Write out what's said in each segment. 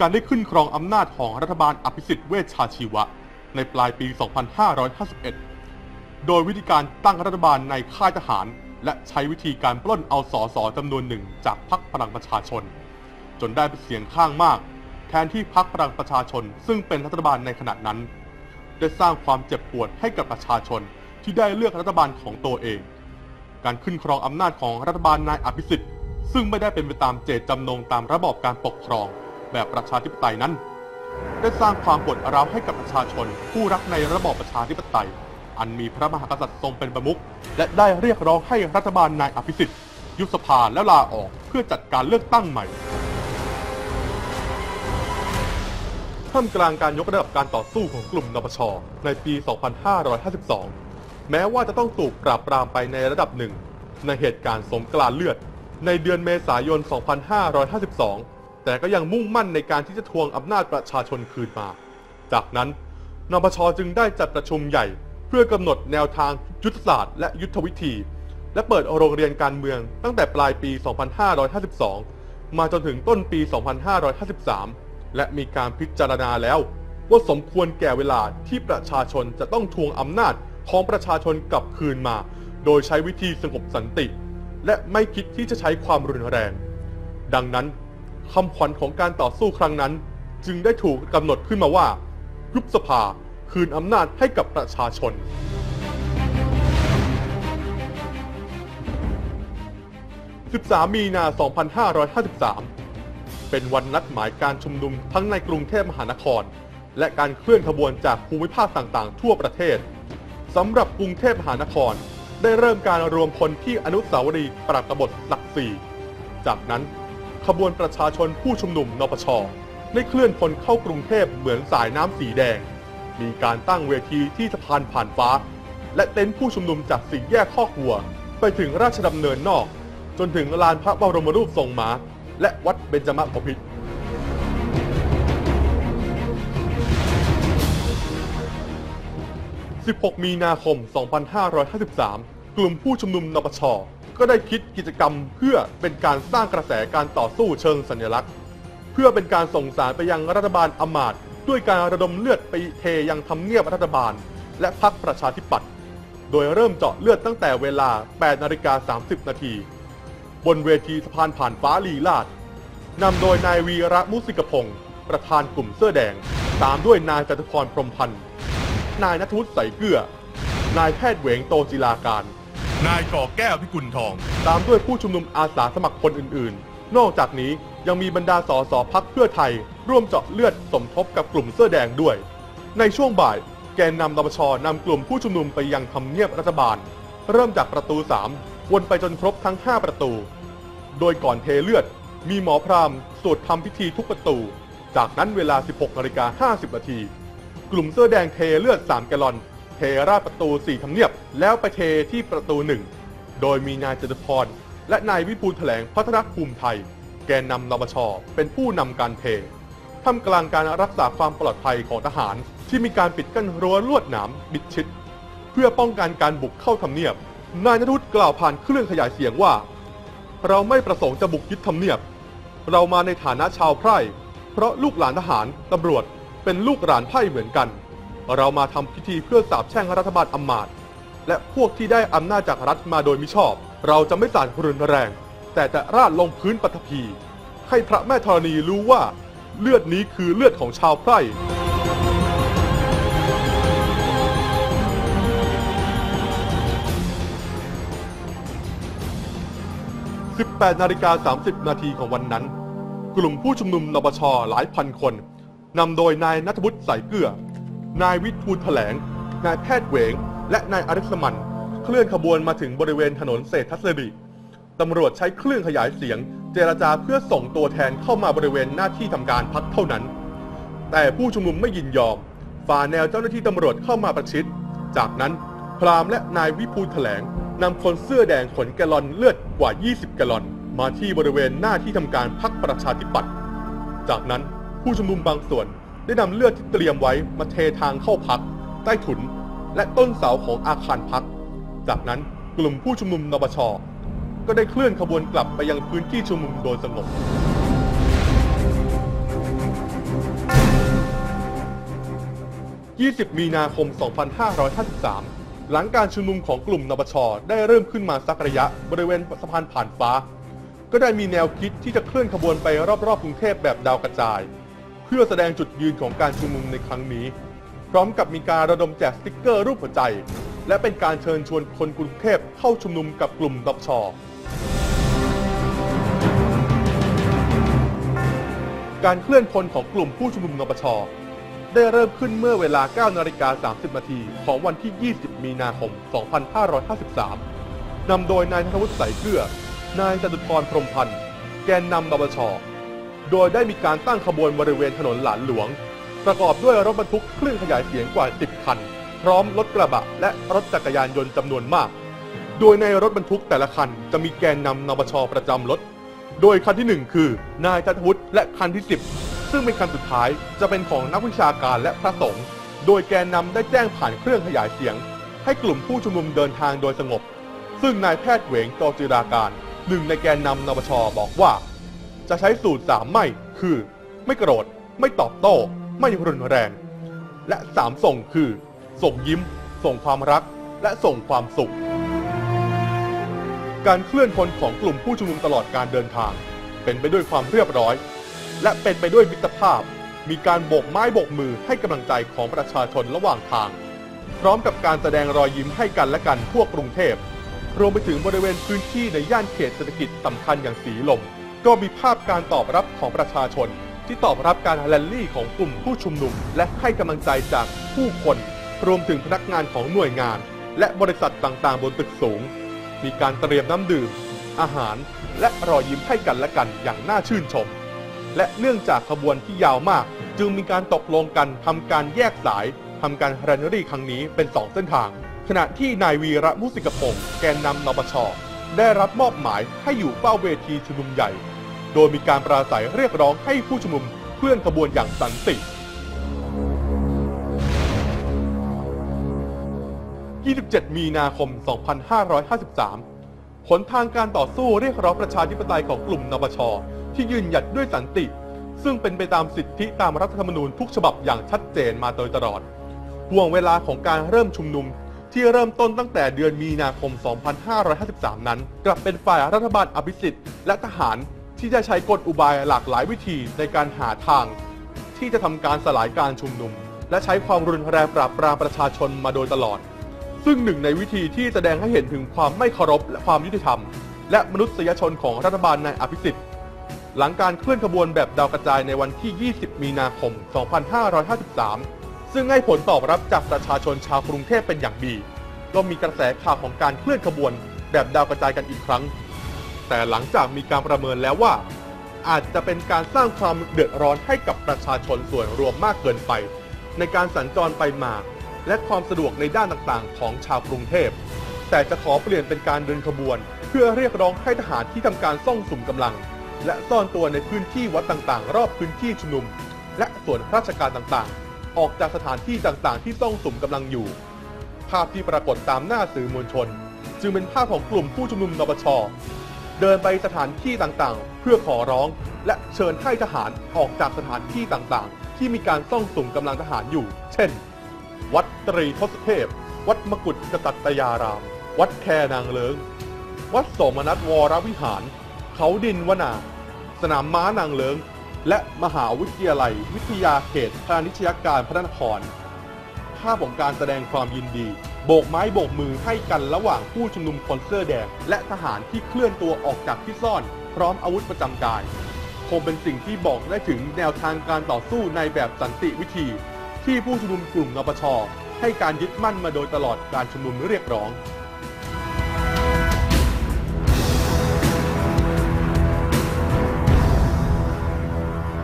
การได้ขึ้นครองอำนาจของรัฐบาลอภิสิทธิ์เวชชาชีวะ ในปลายปี 2551 โดยวิธีการตั้งรัฐบาลในค่ายทหาร และใช้วิธีการปล้นเอาสอสอจำนวนหนึ่งจากพรรคพลังประชาชน จนได้เป็นเสียงข้างมาก แทนที่พรรคพลังประชาชน ซึ่งเป็นรัฐบาลในขณะนั้น ได้สร้างความเจ็บปวดให้กับประชาชนที่ได้เลือกรัฐบาลของตัวเอง การขึ้นครองอำนาจของรัฐบาลนายอภิสิทธิ์ซึ่งไม่ได้เป็นไปตามเจตจำนงตามระบอบการปกครอง แบบประชาธิปไตยนั้น ได้สร้างความปวดร้าวให้กับประชาชน ผู้รักในระบอบประชาธิปไตย อันมีพระมหากษัตริย์ทรงเป็นประมุขและได้เรียกร้องให้รัฐบาลนายอภิสิทธิ์ยุบสภาแล้วลาออกเพื่อจัดการเลือกตั้งใหม่ท่ามกลางการยกระดับการต่อสู้ของกลุ่มนปช ในปี 2552 แม้ว่าจะต้องถูกปราบปรามไปในระดับหนึ่ง ในเหตุการณ์สงกรานเลือด ในเดือนเมษายน 2552 แต่ก็ยังมุ่งมั่นในการที่จะทวงอำนาจประชาชนคืนมา จากนั้นนปชจึงได้จัดประชุมใหญ่ เพื่อกำหนดแนวทางยุทธศาสตร์และยุทธวิธี และเปิดโรงเรียนการเมืองตั้งแต่ปลายปี 2552 มาจนถึงต้นปี 2553 และมีการพิจารณาแล้วว่าสมควรแก่เวลาที่ประชาชนจะต้องทวงอำนาจของประชาชนกลับคืนมา โดยใช้วิธีสงบสันติ และไม่คิดที่จะใช้ความรุนแรง ดังนั้น คำขวัญของการต่อสู้ครั้งนั้น จึงได้ถูกกำหนดขึ้นมาว่า ยุบสภาคืนอำนาจให้กับประชาชน 13 มีนา 2553 เป็นวันนัดหมายการชุมนุมทั้งในกรุงเทพมหานคร และการเคลื่อนขบวนจากภูมิภาคต่างๆ ทั่วประเทศสำหรับกรุงเทพมหานครได้เริ่มการรวมพลที่อนุสาวรีย์ปราบกบฏหลักสี่ จากนั้น ขบวนประชาชนผู้ชุมนุมนปชได้เคลื่อนพลเข้ากรุงเทพเหมือนสายน้ำสีแดง มีการตั้งเวทีที่สะพานผ่านฟ้า และเต็นท์ผู้ชุมนุมจากสี่แยกข้อกวัว ไปถึงราชดำเนินนอก จนถึงลานพระบรมรูปทรงม้า และวัดเบญจมบพิตร16 มีนาคม 2553 กลุ่มผู้ชุมนุมนปช ก็ได้คิดกิจกรรมเพื่อเป็นการสร้างกระแสการต่อสู้เชิงสัญลักษณ์ เพื่อเป็นการส่งสารไปยังรัฐบาลอมาตย์ด้วยการระดมเลือดไปเทยังทำเนียบรัฐบาล และพรรคประชาธิปัตย์โดยเริ่มเจาะเลือดตั้งแต่เวลา 8 นาฬิกา 30 นาที บนเวทีสะพานผ่านฟ้าลีลาดนำโดยนายวีระมุสิกพงศ์ประธานกลุ่มเสื้อแดง ตามด้วยนายจตุพรพรมพันธ์ นายนทวุฒิใสเกลือ นายแพทย์เหวงโตจิลาการ นายก่อแก้วพิกุลทอง ตามด้วยผู้ชุมนุมอาสาสมัครคนอื่นๆ นอกจากนี้ยังมีบรรดาสสพักเพื่อไทย ร่วมเจาะเลือดสมทบกับกลุ่มเสื้อแดงด้วย ในช่วงบ่าย แกนนำนปชนำกลุ่มผู้ชุมนุมไปยังทำเนียบรัฐบาล เริ่มจากประตู 3 วนไปจนครบทั้ง 5 ประตู โดยก่อนเทเลือด มีหมอพราหมณ์สวดทำพิธีทุกประตู จากนั้นเวลา 16นาฬิกา50นาทีกลุ่มเสื้อแดงเทเลือด 3 แกลลอน เทราประตู 4ทำเนียบ แล้วไปเทที่ประตู 1 โดยมีนายจตุพร และนายวิปูลย์แถลงพัฒนภูมิไทย แกนนำนปชเป็นผู้นำการเทท่ามกลางการรักษาความปลอดภัยของทหาร ที่มีการปิดกั้นรั้วลวดหนามมิดชิด เพื่อป้องกันการบุกเข้าทำเนียบ นายนทุศกล่าวผ่านเครื่องขยายเสียงว่า เราไม่ประสงค์จะบุกยึดทำเนียบ เรามาในฐานะชาวไพร่ เพราะลูกหลานทหารตำรวจเป็นลูกหลานไพร่เหมือนกัน เรามาทำพิธีเพื่อสาบแช่งรัฐบาลอำมาตย์และพวกที่ได้อำนาจจากรัฐมาโดยมิชอบ เราจะไม่สาดรุนแรง แต่จะราดลงพื้นปฐพี ให้พระแม่ธรณีรู้ว่า เลือดนี้คือเลือดของชาวไพร่18นาฬิกา30 นาทีของวันนั้น กลุ่มผู้ชุมนุมนปชหลายพันคนนำโดยนายนัทวุฒิใสเกลือ นายวิทูลแถลง นายแพทย์เหวง และนายอริสมัน เคลื่อนขบวนมาถึงบริเวณถนนเศรษฐศริตำรวจใช้เครื่องขยายเสียง เจรจาเพื่อส่งตัวแทนเข้ามาบริเวณหน้าที่ทำการพักเท่านั้น แต่ผู้ชุมนุมไม่ยินยอม ฝ่าแนวเจ้าหน้าที่ตำรวจเข้ามาประชิด จากนั้นพรามและนายวิภูลแถลงนำคนเสื้อแดงขนแกลลอนเลือดกว่า 20 แกลลอน มาที่บริเวณหน้าที่ทำการพักประชาธิปัตย์ จากนั้นผู้ชุมนุมบางส่วน ได้นำเลือดที่เตรียมไว้มาเททางเข้าพัก ใต้ถุน และต้นเสาของอาคารพัก จากนั้นกลุ่มผู้ชุมนุมนปชก็ได้เคลื่อนขบวนกลับไปยังพื้นที่ชุมนุมโดยสงบ20 มีนาคม 2553 หลังการชุมนุมของกลุ่มนปชได้เริ่มขึ้นมาสักระยะบริเวณสะพานผ่านฟ้า ก็ได้มีแนวคิดที่จะเคลื่อนขบวนไปรอบๆกรุงเทพแบบดาวกระจาย เพื่อแสดงจุดยืนของการชุมนุมในครั้งนี้ พร้อมกับมีการระดมแจกสติกเกอร์รูปหัวใจ และเป็นการเชิญชวนคนกรุงเทพเข้าชุมนุมกับกลุ่มนปชการเคลื่อนพลของกลุ่มผู้ชุมนุมนปช ได้เริ่มขึ้นเมื่อเวลา 9 นาฬิกา 30 นาทีของวันที่ 20 มีนาคม 2553 นำโดยนายธนวุฒิสายเกลือ นายจตุพรพรมพันธ์ แกนนำนปช โดยได้มีการตั้งขบวนบริเวณถนนหลานหลวง ประกอบด้วยรถบรรทุกเครื่องขยายเสียงกว่า 10 คัน พร้อมรถกระบะและรถจักรยานยนต์จำนวนมาก โดยในรถบรรทุกแต่ละคันจะมีแกนนำนปชประจำรถ โดยคันที่ 1 คือ นายจันวุฒิและคันที่ 10 ซึ่งเป็นคันสุดท้ายจะเป็นของนักวิชาการและพระสงฆ์ โดยแกนนำได้แจ้งผ่านเครื่องขยายเสียง ให้กลุ่มผู้ชุมนุมเดินทางโดยสงบ ซึ่งนายแพทย์เหวงโตจิราการหนึ่งในแกนนำนปชบอกว่า จะใช้สูตรสามไม่คือ ไม่โกรธ ไม่ตอบโต้ ไม่รุนแรง และสามส่งคือ ส่งยิ้ม ส่งความรัก และส่งความสุข การเคลื่อนพลของกลุ่มผู้ชุมนุมตลอดการเดินทาง เป็นไปด้วยความเรียบร้อย และเป็นไปด้วยมิตรภาพ มีการโบกไม้โบกมือให้กำลังใจของประชาชนระหว่างทาง พร้อมกับการแสดงรอยยิ้มให้กันและกันทั่วกรุงเทพรวมไปถึงบริเวณพื้นที่ในย่านเขตเศรษฐกิจสำคัญอย่างสีลม ก็มีภาพการตอบรับของประชาชน ที่ตอบรับการแรลลี่ของกลุ่มผู้ชุมนุม และให้กำลังใจจากผู้คน รวมถึงพนักงานของหน่วยงาน และบริษัทต่างๆ บนตึกสูง มีการเตรียมน้ำดื่ม อาหาร และรอยยิ้มให้กันและกันอย่างน่าชื่นชม และเนื่องจากขบวนที่ยาวมาก จึงมีการตกลงกันทำการแยกสายทำการแรนรี่ครั้งนี้เป็น2เส้นทาง ขณะที่นายวีระมุสิกพงศ์แกนนำนปชได้รับมอบหมายให้อยู่เฝ้าเวทีชุมนุมใหญ่ โดยมีการปราศัยเรียกร้องให้ผู้ชุมนุมเคลื่อนขบวนอย่างสันติ 27 มีนาคม 2553 ผลทางการต่อสู้เรียกร้องประชาธิปไตยของกลุ่มนปช ที่ยืนหยัดด้วยสันติ ซึ่งเป็นไปตามสิทธิตามรัฐธรรมนูญทุกฉบับอย่างชัดเจนมาโดยตลอดห่วงเวลาของการเริ่มชุมนุมที่เริ่มต้นตั้งแต่เดือนมีนาคม 2553 นั้น กลับเป็นฝ่ายรัฐบาลอภิสิทธิ์และทหาร ที่จะใช้กลอุบายหลากหลายวิธีในการหาทาง ที่จะทำการสลายการชุมนุม และใช้ความรุนแรงปราบปรามประชาชนมาโดยตลอด ซึ่งหนึ่งในวิธีที่แสดงให้เห็นถึงความไม่เคารพและความยุติธรรม และมนุษยชนของรัฐบาลนายอภิสิทธิ์หลังการเคลื่อนขบวนแบบดาวกระจายในวันที่ 20 มีนาคม 2553 ซึ่งให้ผลตอบรับจากประชาชนชาวกรุงเทพเป็นอย่างดี ก็มีกระแสข่าวของการเคลื่อนขบวนแบบดาวกระจายกันอีกครั้ง แต่หลังจากมีการประเมินแล้วว่า อาจจะเป็นการสร้างความเดือดร้อนให้กับประชาชนส่วนรวมมากเกินไป ในการสัญจรไปมา และความสะดวกในด้านต่างๆ ของชาวกรุงเทพ แต่จะขอเปลี่ยนเป็นการเดินขบวน เพื่อเรียกร้องให้ทหารที่ทำการซ่องสุมกำลัง และซ่อนตัวในพื้นที่วัดต่างๆ รอบพื้นที่ชุมนุม และส่วนราชการต่างๆ ออกจากสถานที่ต่างๆ ที่ซ่องสุมกำลังอยู่ ภาพที่ปรากฏตามหน้าสื่อมวลชน จึงเป็นภาพของกลุ่มผู้ชุมนุมนปช เดินไปสถานที่ต่างๆ เพื่อขอร้อง และเชิญให้ทหารออกจากสถานที่ต่างๆ ที่มีการซ่องสุมกำลังทหารอยู่ เช่น วัดตรีทศเทพ วัดมกุฎกษัตยาราม วัดแคนางเลิง วัดสมนัสวรวิหาร เขาดินวนา สนามม้านางเลิง และมหาวิทยาลัย วิทยาเขตพาณิชยการพระนคราพของการแสดงความยินดี โบกไม้โบกมือให้กันระหว่างผู้ชุมนุมคนเสื้อแดง และทหารที่เคลื่อนตัวออกจากที่ซ่อน พร้อมอาวุธประจำกายคงเป็นสิ่งที่บอกได้ถึงแนวทางการต่อสู้ในแบบสันติวิธี ที่ผู้ชุมนุมกลุ่มนปชให้การยึดมั่นมาโดยตลอดการชุมนุมเรียกร้อง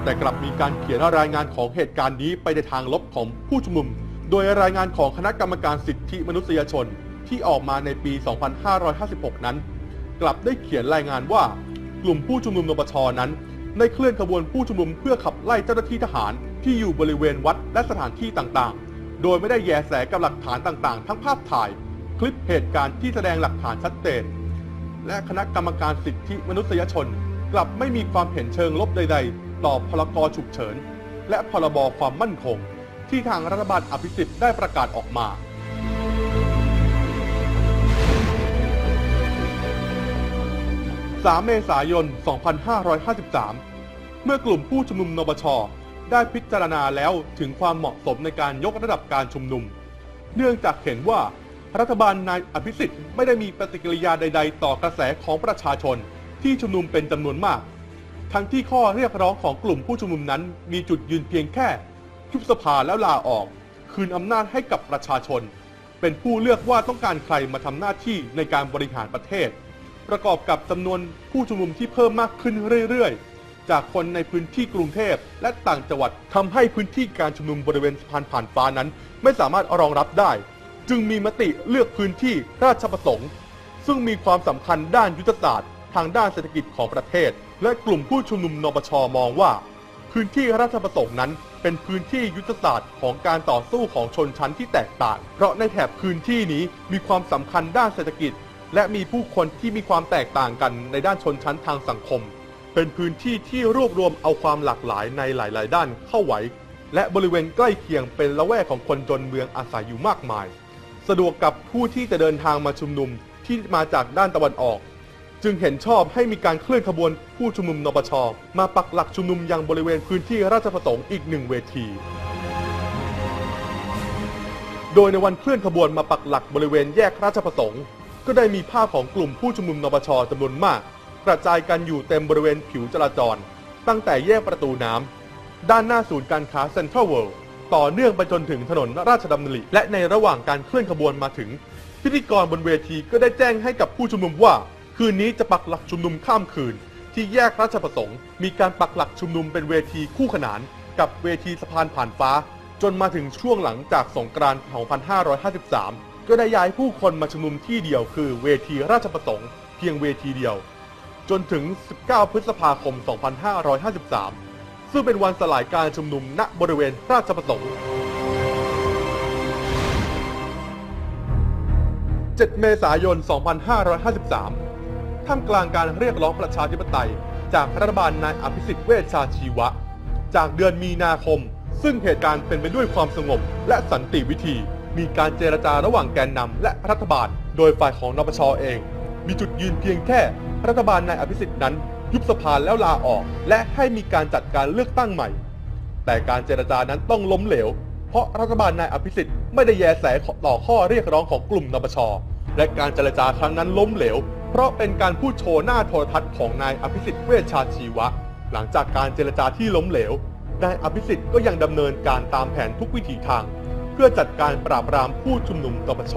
แต่กลับมีการเขียนรายงานของเหตุการณ์นี้ไปในทางลบของผู้ชุมนุม โดยรายงานของคณะกรรมการสิทธิมนุษยชนที่ออกมาในปี 2556 นั้น กลับได้เขียนรายงานว่ากลุ่มผู้ชุมนุมนปชนั้นได้เคลื่อนขบวนผู้ชุมนุมเพื่อขับไล่เจ้าหน้าที่ทหารที่อยู่บริเวณวัดและสถานที่ต่างๆ โดยไม่ได้แยแสกับหลักฐานต่างๆ ทั้งภาพถ่าย คลิปเหตุการณ์ที่แสดงหลักฐานชัดเจน และคณะกรรมการสิทธิมนุษยชน กลับไม่มีความเห็นเชิงลบใด ๆ ต่อพรกฉุกเฉิน และพรบความมั่นคง ที่ทางรัฐบาลอภิสิทธิ์ได้ประกาศออกมา3เมษายน 2553 เมื่อกลุ่มผู้ชุมนุมนปช ได้พิจารณาแล้วถึงความเหมาะสมในการยกระดับการชุมนุม เนื่องจากเห็นว่า รัฐบาลนายอภิสิทธิ์ไม่ได้มีปฏิกิริยาใด ๆ ต่อกระแสของประชาชนที่ชุมนุมเป็นจำนวนมาก ทั้งที่ข้อเรียกร้องของกลุ่มผู้ชุมนุมนั้นมีจุดยืนเพียงแค่ ยุบสภาแล้วลาออก คืนอำนาจให้กับประชาชน เป็นผู้เลือกว่าต้องการใครมาทำหน้าที่ในการบริหารประเทศ ประกอบกับจำนวนผู้ชุมนุมที่เพิ่มมากขึ้นเรื่อยๆ จากคนในพื้นที่กรุงเทพและต่างจังหวัดทำให้พื้นที่การชุมนุมบริเวณสะพานผ่านฟ้านั้น ไม่สามารถรองรับได้ จึงมีมติเลือกพื้นที่ราชประสงค์ ซึ่งมีความสำคัญด้านยุทธศาสตร์ ทางด้านเศรษฐกิจของประเทศ และกลุ่มผู้ชุมนุมนปชมองว่า พื้นที่ราชประสงค์นั้น เป็นพื้นที่ยุทธศาสตร์ของการต่อสู้ของชนชั้นที่แตกต่าง เพราะในแถบพื้นที่นี้มีความสำคัญด้านเศรษฐกิจ และมีผู้คนที่มีความแตกต่างกันในด้านชนชั้นทางสังคม เป็นพื้นที่ที่รวบรวมเอาความหลากหลายในหลาย ๆ ด้านเข้าไว้ และบริเวณใกล้เคียงเป็นละแวกของคนจนเมืองอาศัยอยู่มากมาย สะดวกกับผู้ที่จะเดินทางมาชุมนุมที่มาจากด้านตะวันออก จึงเห็นชอบให้มีการเคลื่อนขบวนผู้ชุมนุมนปช มาปักหลักชุมนุมยังบริเวณพื้นที่ราชประสงค์อีกหนึ่งเวที โดยในวันเคลื่อนขบวนมาปักหลักบริเวณแยกราชประสงค์ก็ได้มีภาพของกลุ่มผู้ชุมนุมนปชจำนวนมาก กระจายกันอยู่เต็มบริเวณผิวจราจร ตั้งแต่แยกประตูน้ำด้านหน้าศูนย์การค้าเซ็นทรัลเวิลด์ต่อเนื่องไปจนถึงถนนราชดำเนินและในระหว่างการเคลื่อนขบวนมาถึง พิธีกรบนเวทีก็ได้แจ้งให้กับผู้ชุมนุมว่า คืนนี้จะปักหลักชุมนุมข้ามคืน ที่แยกราชประสงค์ มีการปักหลักชุมนุมเป็นเวทีคู่ขนาน กับเวทีสะพานผ่านฟ้า จนมาถึงช่วงหลังจากสงกรานต์2553 ก็ได้ย้ายผู้คนมาชุมนุมที่เดียวคือเวทีราชประสงค์เพียงเวทีเดียว จนถึง 19 พฤษภาคม 2553 ซึ่งเป็นวันสลายการชุมนุมณบริเวณราชประสงค์7 เมษายน 2553 ท่ามกลางการเรียกร้องประชาธิปไตย จากรัฐบาลนายอภิสิทธิ์เวชชาชีวะ จากเดือนมีนาคม ซึ่งเหตุการณ์เป็นไปด้วยความสงบ และสันติวิธี มีการเจรจาระหว่างแกนนำและรัฐบาล โดยฝ่ายของนปชเอง มีจุดยืนเพียงแค่ รัฐบาลนายอภิสิทธิ์นั้น ยุบสภาแล้วลาออก และให้มีการจัดการเลือกตั้งใหม่ แต่การเจรจานั้นต้องล้มเหลว เพราะรัฐบาลนายอภิสิทธิ์ไม่ได้แยแสต่อข้อเรียกร้องของกลุ่มนปชและการเจรจาครั้งนั้นล้มเหลว เพราะเป็นการพูดโชว์หน้าโทรทัศน์ของนายอภิสิทธิ์เวชชาชีวะ หลังจากการเจรจาที่ล้มเหลวนายอภิสิทธิ์ก็ยังดำเนินการตามแผนทุกวิถีทาง เพื่อจัดการปราบปรามผู้ชุมนุมนปช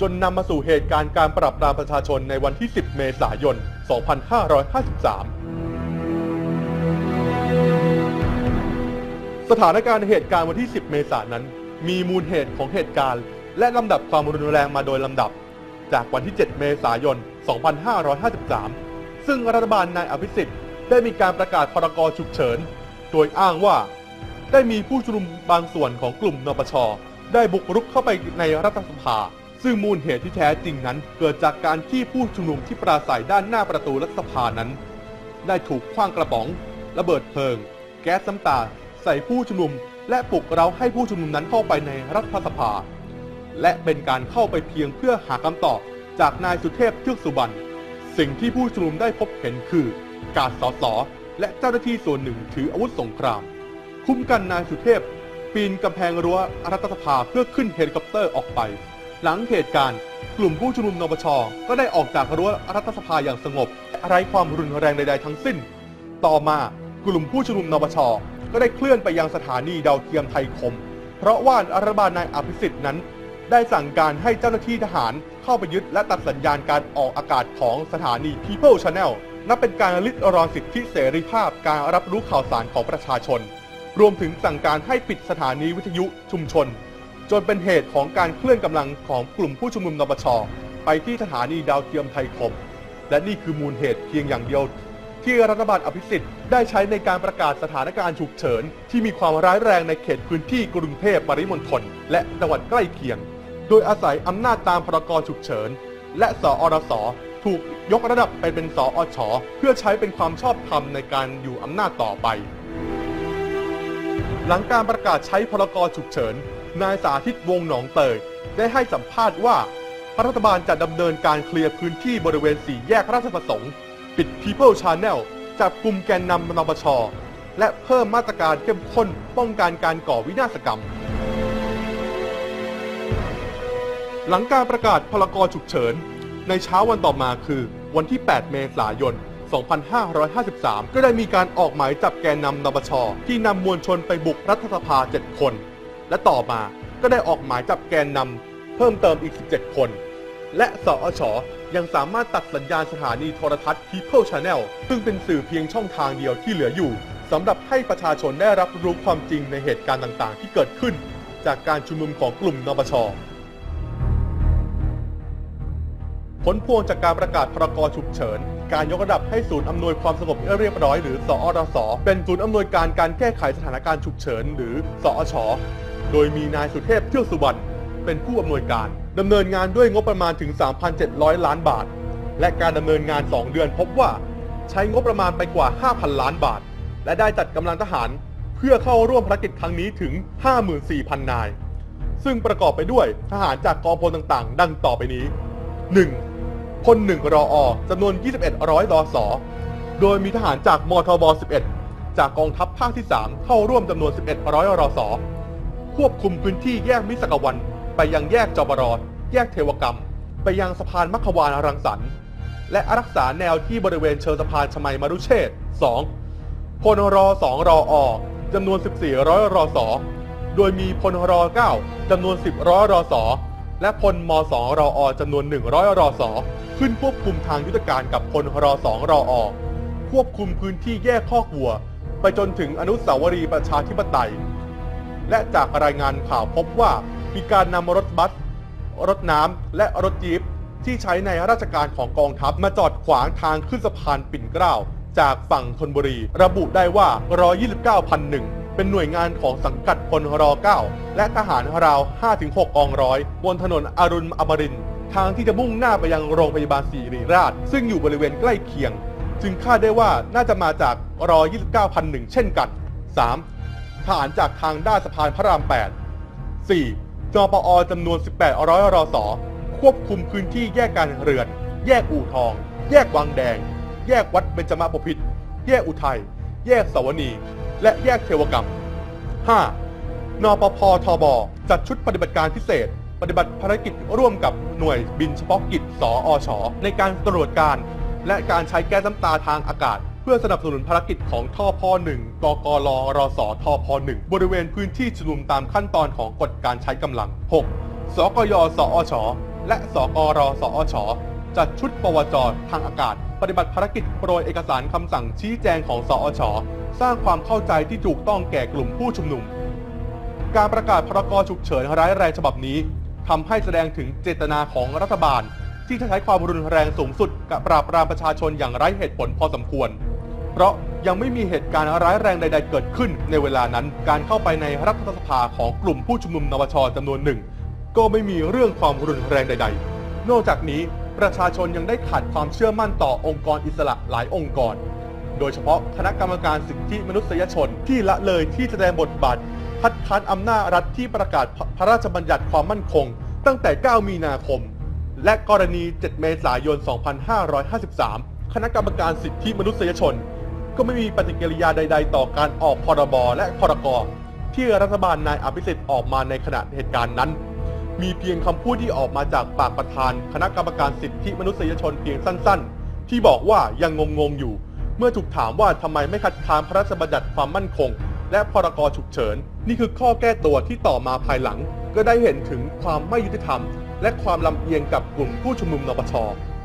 จนนำมาสู่เหตุการณ์การปราบปรามประชาชนในวันที่ 10 เมษายน 2553 สถานการณ์เหตุการณ์วันที่ 10 เมษายนนั้น มีมูลเหตุของเหตุการณ์ และลำดับความรุนแรงมาโดยลำดับ จากวันที่ 7 เมษายน 2553 ซึ่งรัฐบาลนายอภิสิทธิ์ได้มีการประกาศพรกฉุกเฉิน โดยอ้างว่า ได้มีผู้ชุมนุมบางส่วนของกลุ่มนปช ได้บุกรุกเข้าไปในรัฐสภา ซึ่งมูลเหตุที่แท้จริงนั้น เกิดจากการที่ผู้ชุมนุมที่ปราศัยด้านหน้าประตูรัฐสภานั้น ได้ถูกขว้างกระป๋อง ระเบิดเพลิง แก๊สน้ำตา ใส่ผู้ชุมนุม และปลุกเร้าให้ผู้ชุมนุมนั้นเข้าไปในรัฐสภา และเป็นการเข้าไปเพียงเพื่อหาคำตอบ จากนายสุเทพเทือกสุบรรณสิ่งที่ผู้ชุมนุมได้พบเห็นคือ การสอสอและเจ้าหน้าที่ส่วนหนึ่งถืออาวุธสงคราม คุ้มกันนายสุเทพ ปีนกำแพงรั้วรัฐสภาเพื่อขึ้นเฮลิคอปเตอร์ออกไป หลังเหตุการณ์ กลุ่มผู้ชุมนุมนปชก็ได้ออกจากรั้วรัฐสภาอย่างสงบไร้ความรุนแรงใดๆทั้งสิ้น ต่อมากลุ่มผู้ชุมนุมนปชก็ได้เคลื่อนไปยังสถานีดาวเทียมไทยคม เพราะว่ารัฐบาลนายอภิสิทธิ์นั้น ได้สั่งการให้เจ้าหน้าที่ทหารเข้าไปยึดและตัดสัญญาณการออกอากาศของสถานี People Channel นับเป็นการลิดรอนสิทธิเสรีภาพการรับรู้ข่าวสารของประชาชน รวมถึงสั่งการให้ปิดสถานีวิทยุชุมชน จนเป็นเหตุของการเคลื่อนกำลังของกลุ่มผู้ชุมนุมนปชไปที่สถานีดาวเทียมไทยคม และนี่คือมูลเหตุเพียงอย่างเดียว ที่รัฐบาลอภิสิทธิ์ได้ใช้ในการประกาศสถานการณ์ฉุกเฉิน ที่มีความร้ายแรงในเขตพื้นที่กรุงเทพปริมณฑลและจังหวัดใกล้เคียง โดยอาศัยอำนาจตามพรกฉุกเฉิน และสอรสถูกยกระดับไปเป็นสออชเพื่อใช้เป็นความชอบธรรมในการอยู่อำนาจต่อไป หลังการประกาศใช้พรกฉุกเฉิน นายสาธิตวงหนองเตยได้ให้สัมภาษณ์ว่ารัฐบาลจะดำเนินการเคลียร์พื้นที่บริเวณสี่แยกราชประสงค์ ปิด People Channel จับกลุ่มแกนนำนปชและเพิ่มมาตรการเข้มข้นป้องกันการก่อวินาศกรรม หลังการประกาศพรกรฉุกเฉิน ในเช้าวันต่อมาคือวันที่ 8 เมษายน 2553 ก็ได้มีการออกหมายจับแกนนำนปช ที่นำมวลชนไปบุกรัฐสภา 7 คน และต่อมาก็ได้ออกหมายจับแกนนำเพิ่มเติมอีก 17 คน และสอชยังสามารถตัดสัญญาณสถานีโทรทัศน์ People Channel ซึ่งเป็นสื่อเพียงช่องทางเดียวที่เหลืออยู่สำหรับให้ประชาชนได้รับรู้ความจริงในเหตุการณ์ต่างๆ ที่เกิดขึ้น จากการชุมนุมของกลุ่มนปช ผลพวงจากการประกาศพรกฉุกเฉิน การยกระดับให้ศูนย์อำนวยความสงบเรียบร้อยหรือสอรส เป็นศูนย์อำนวยการการแก้ไขสถานการณ์ฉุกเฉินหรือสอชโดยมีนายสุเทพเทือกสุวรรณเป็นผู้อำนวยการดำเนินงานด้วยงบประมาณถึง 3,700 ล้านบาท และการดำเนินงาน 2 เดือนพบว่า ใช้งบประมาณไปกว่า 5,000 ล้านบาท และได้จัดกำลังทหาร เพื่อเข้าร่วมภารกิจครั้งนี้ถึง 54,000 นาย ซึ่งประกอบไปด้วยทหารจากกองพลต่างๆ ดังต่อไปนี้ 1. พล1รออจำนวน 21 ร้อยรอสอโดยมีทหารจากมทบ 11 จากกองทัพภาคที่ 3 เข้าร่วมจำนวน 11 ร้อยรอสอควบคุมพื้นที่แยกมิสกวัน ไปยังแยกจบรอแยกเทวกรรม ไปยังสะพานมัคควานรังสรรค์ และรักษาแนวที่บริเวณเชิงสะพานชมัยมรุเชษ 2. พลรอ2รออจำนวน 14 ร้อยรอสอโดยมีพลรอ9จำนวน 10 ร้อยรอสอ และพลม2รออจำนวน 100 รอสอขึ้นควบคุมทางยุทธการกับพลรอ2รออควบคุมพื้นที่แยกคอกวัว ไปจนถึงอนุสาวรีย์ประชาธิปไตย และจากรายงานข่าวพบว่ามีการนำรถบัส รถน้ำและรถจี๊ปที่ใช้ในราชการของกองทัพมาจอดขวางทางขึ้นสะพานปิ่นเกล้า จากฝั่งธนบุรี ระบุได้ว่ารอ29,001 เป็นหน่วยงานของสังกัดพลร9และทหารราว 5-6 กองร้อย บนถนนอรุณอมรินทางที่จะมุ่งหน้าไปยังโรงพยาบาลศิริราช ซึ่งอยู่บริเวณใกล้เคียง จึงคาดได้ว่าน่าจะมาจากรอ29,001 เช่นกัน 3. ทหารจากทางด้านสะพานพระราม 8 4. จปอจำนวน 18ร้อยรอสอควบคุมพื้นที่แยกการเรือน แยกอู่ทอง แยกวังแดง แยกวัดเบญจมาบพิตรแยกอุทัย แยกสวนี และแยกเทวกรรม 5. นปพทบ จัดชุดปฏิบัติการพิเศษ ปฏิบัติภารกิจร่วมกับหน่วยบินเฉพาะกิจ สอช ในการตรวจการ และการใช้แก๊สน้ำตาทางอากาศ เพื่อสนับสนุนภารกิจของทพ1กกลรสทพ1บริเวณพื้นที่ชุมนุมตามขั้นตอนของกฎการใช้กำลัง 6. สกยสอช และสกรสอช จัดชุดปวจทางอากาศ ปฏิบัติภารกิจโปรยเอกสารคำสั่งชี้แจงของสอช สร้างความเข้าใจที่ถูกต้องแก่กลุ่มผู้ชุมนุม การประกาศพรกฉุกเฉินร้ายแรงฉบับนี้ทำให้แสดงถึงเจตนาของรัฐบาล ที่จะใช้ความรุนแรงสูงสุดกับปราบปรามประชาชนอย่างไร้เหตุผลพอสมควร เพราะยังไม่มีเหตุการณ์ร้ายแรงใด ๆ เกิดขึ้น ในเวลานั้นการเข้าไปในรัฐสภาของกลุ่มผู้ชุมนุมนปชจำนวนหนึ่ง ก็ไม่มีเรื่องความรุนแรงใด ๆ นอกจากนี้ ประชาชนยังได้ขาดความเชื่อมั่นต่อองค์กรอิสระหลายองค์กร โดยเฉพาะคณะกรรมการสิทธิมนุษยชนที่ละเลยที่แสดงบทบาทคัดค้านอำนาจรัฐที่ประกาศพระราชบัญญัติความมั่นคง ตั้งแต่ 9 มีนาคม และกรณี 7 เมษายน 2553 คณะกรรมการสิทธิมนุษยชน ก็ไม่มีปฏิกิริยาใด ๆ ต่อการออกพรบและพรกที่รัฐบาลนายอภิสิทธิ์ออกมาในขณะเหตุการณ์นั้น มีเพียงคำพูดที่ออกมาจากปากประธาน คณะกรรมการสิทธิมนุษยชนเพียงสั้น ๆ ที่บอกว่ายังงงๆอยู่ เมื่อถูกถามว่าทำไมไม่คัดค้านพระราชบัญญัติความมั่นคง และพรกฉุกเฉิน นี่คือข้อแก้ตัวที่ต่อมาภายหลัง ก็ได้เห็นถึงความไม่ยุติธรรม และความลำเอียงกับกลุ่มผู้ชุมนุมนปช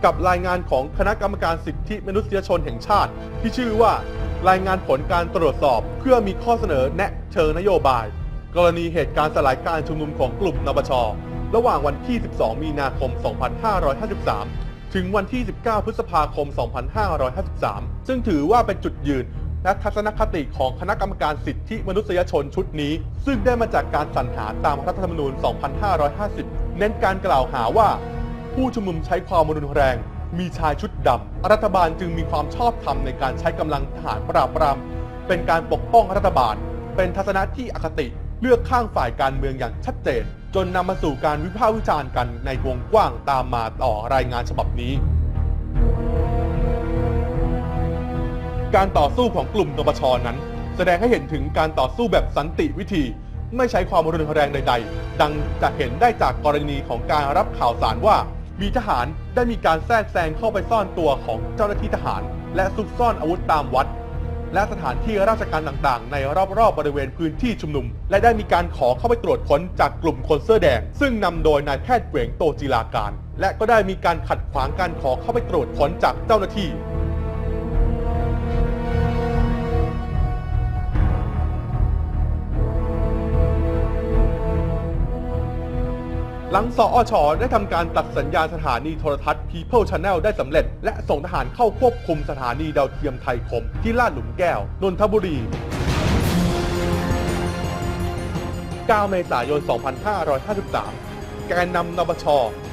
กับรายงานของคณะกรรมการสิทธิมนุษยชนแห่งชาติ ที่ชื่อว่า รายงานผลการตรวจสอบเพื่อมีข้อเสนอแนะเชิงนโยบาย กรณีเหตุการณ์สลายการชุมนุมของกลุ่มนปช ระหว่างวันที่ 12 มีนาคม 2553 ถึงวันที่ 19 พฤษภาคม 2553 ซึ่งถือว่าเป็นจุดยืนและทัศนคติของคณะกรรมการสิทธิมนุษยชนชุดนี้ ซึ่งได้มาจากการสรรหาตามรัฐธรรมนูญ 2550 เน้นการกล่าวหาว่า ผู้ชุมนุมใช้ความรุนแรง มีชายชุดดำรัฐบาลจึงมีความชอบธรรมในการใช้กำลังทหารปราบปรามเป็นการปกป้องรัฐบาล เป็นทัศนะที่อคติ เลือกข้างฝ่ายการเมืองอย่างชัดเจน จนนำมาสู่การวิพากษ์วิจารณ์กันในวงกว้างตามมาต่อรายงานฉบับนี้ การต่อสู้ของกลุ่มนปชนั้น แสดงให้เห็นถึงการต่อสู้แบบสันติวิธี ไม่ใช้ความรุนแรงใด ๆ ดังจะเห็นได้จากกรณีของการรับข่าวสารว่า มีทหารได้มีการแทรกแซงเข้าไปซ่อนตัวของเจ้าหน้าที่ทหาร และซุกซ่อนอาวุธตามวัด และสถานที่ราชการต่างๆ ในรอบๆบริเวณพื้นที่ชุมนุม และได้มีการขอเข้าไปตรวจค้นจากกลุ่มคนเสื้อแดง ซึ่งนำโดยนายแพทย์เหวงโตจิลาการ และก็ได้มีการขัดขวางการขอเข้าไปตรวจค้นจากเจ้าหน้าที่ หลังสอชได้ทำการตัดสัญญาสถานีโทรทัศน์ People Channel ได้สำเร็จ และส่งทหารเข้าควบคุมสถานีดาวเทียมไทยคม ที่ลาดหลุมแก้ว นนทบุรี 9 เมษายน 2553 แกนนำนปช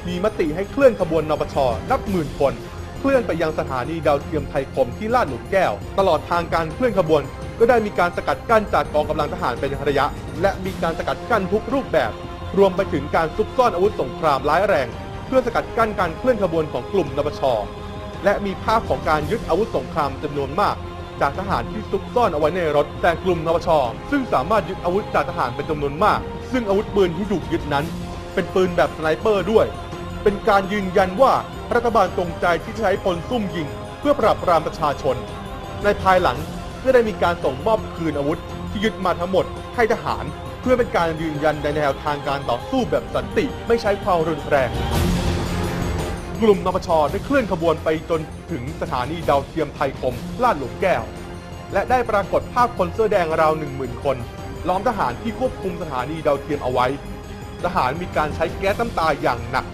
มีมติให้เคลื่อนขบวนนปช นับหมื่นคน เคลื่อนไปยังสถานีดาวเทียมไทยคมที่ลาดหลุมแก้ว ตลอดทางการเคลื่อนขบวน ก็ได้มีการสกัดกั้นจากกองกำลังทหารเป็นระยะ และมีการสกัดกั้นทุกรูปแบบ รวมไปถึงการซุกซ่อนอาวุธสงครามร้ายแรง เพื่อสกัดกั้นการเคลื่อนขบวนของกลุ่มนปช และมีภาพของการยึดอาวุธสงครามจำนวนมาก จากทหารที่ซุกซ่อนเอาไว้ในรถ แต่กลุ่มนปช ซึ่งสามารถยึดอาวุธจากทหารเป็นจำนวนมาก ซึ่งอาวุธปืนที่ถูกยึดนั้น เป็นปืนแบบสไนเปอร์ด้วย เป็นการยืนยันว่ารัฐบาลตรงใจที่ใช้พลซุ่มยิง เพื่อปราบปรามประชาชน ในภายหลังก็ได้มีการส่งมอบคืนอาวุธที่ยึดมาทั้งหมดให้ทหาร พื่อเป็นการยืนยันในแนวทางการต่อสู้แบบสันติไม่ใช้ความรุนแรง กลุ่มนปชได้เคลื่อนขบวนไปจนถึงสถานีดาวเทียมไทยคมลาดหลุมแก้ว และได้ปรากฏภาพคนเสื้อแดงราวหนึ่งหมื่นคนล้อมทหารที่ควบคุมสถานีดาวเทียมเอาไว้ ทหารมีการใช้แก๊สน้ำตาอย่างหนัก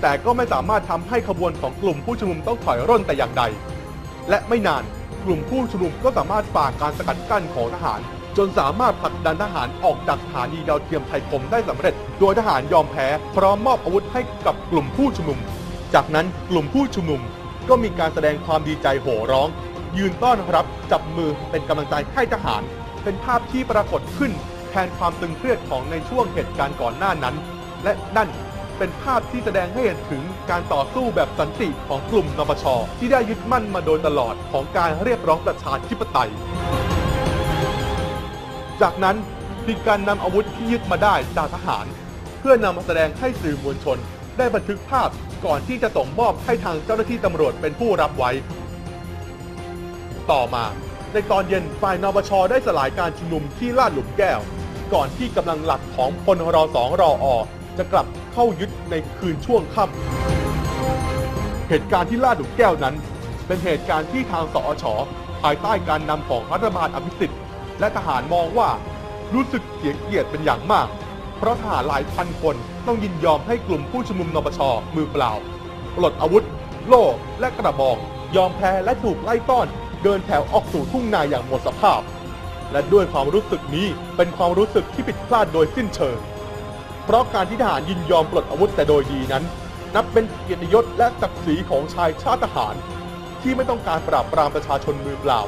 แต่ก็ไม่สามารถทำให้ขบวนของกลุ่มผู้ชุมนุมต้องถอยร่นแต่อย่างใด และไม่นานกลุ่มผู้ชุมนุมก็สามารถฝ่าการสกัดกั้นของทหาร จนสามารถผลักดันทหารออกจากสถานีดาวเทียมไทยคมได้สำเร็จ โดยทหารยอมแพ้พร้อมมอบอาวุธให้กับกลุ่มผู้ชุมนุม จากนั้นกลุ่มผู้ชุมนุม ก็มีการแสดงความดีใจโห่ร้อง ยืนต้อนรับจับมือเป็นกำลังใจให้ทหาร เป็นภาพที่ปรากฏขึ้นแทนความตึงเครียดของในช่วงเหตุการณ์ก่อนหน้านั้น และนั่นเป็นภาพที่แสดงให้เห็นถึงการต่อสู้แบบสันติของกลุ่มนปชที่ได้ยึดมั่นมาโดยตลอดของการเรียกร้องประชาธิปไตย จากนั้นมีการนำอาวุธที่ยึดมาได้จากทหาร เพื่อนำมาแสดงให้สื่อมวลชน ได้บันทึกภาพก่อนที่จะส่งมอบให้ทางเจ้าหน้าที่ตำรวจเป็นผู้รับไว้ ต่อมา ในตอนเย็นฝ่ายนปชได้สลายการชุมนุมที่ลาดหลุมแก้ว ก่อนที่กำลังหลักของพลรสองรออจะกลับเข้ายึดในคืนช่วงค่ำเหตุการณ์ที่ลาดหลุมแก้วนั้น เป็นเหตุการณ์ที่ทางสอชภายใต้การนำของรัฐบาลอภิสิทธิ์ และทหารมองว่ารู้สึกเสียเกียรติเป็นอย่างมาก เพราะทหารหลายพันคนต้องยินยอมให้กลุ่มผู้ชุมนุมนปชมือเปล่า ปลดอาวุธ โล่ และกระบอก ยอมแพ้และถูกไล่ต้อน เดินแถวออกสู่ทุ่งนาอย่างหมดสภาพ และด้วยความรู้สึกนี้เป็นความรู้สึกที่ผิดพลาดโดยสิ้นเชิง เพราะการที่ทหารยินยอมปลดอาวุธแต่โดยดีนั้น นับเป็นเกียรติยศและศักดิ์ศรีของชายชาติทหาร ที่ไม่ต้องการปราบปรามประชาชนมือเปล่า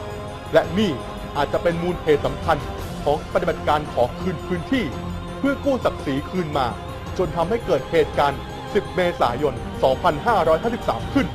และนี่ อาจจะเป็นมูลเหตุสำคัญของปฏิบัติการขอคืนพื้นที่ เพื่อกู้ศักดิ์ศรีคืนมา จนทำให้เกิดเหตุการณ์ 10 เมษายน 2553 ขึ้น